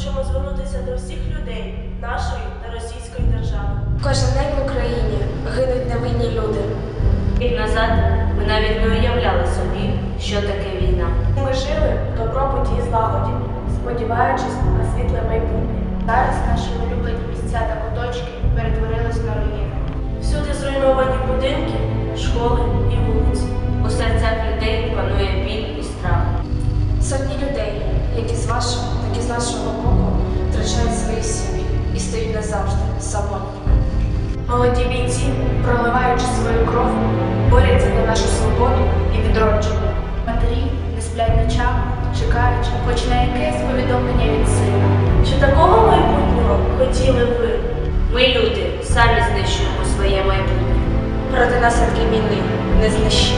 хочемо звернутися до всіх людей нашої та російської держави. Кожен день в Україні гинуть невинні люди. Рік назад ми навіть не уявляли собі, що таке війна. Ми жили в добробуті і злагоді, сподіваючись на світле майбутнє. Зараз наші улюблені місця та куточки перетворились вашого, так і з нашого боку, втрачають свої сім'ї і стають назавжди самотніми. Молоді бійці, проливаючи свою кров, борються за нашу свободу і відродження. Матері не сплять ночами, чекаючи хоч на якесь повідомлення від сина. Чи такого майбутнього хотіли ви? Ми, люди, самі знищуємо своє майбутнє. Проти наслідки війни не знищені.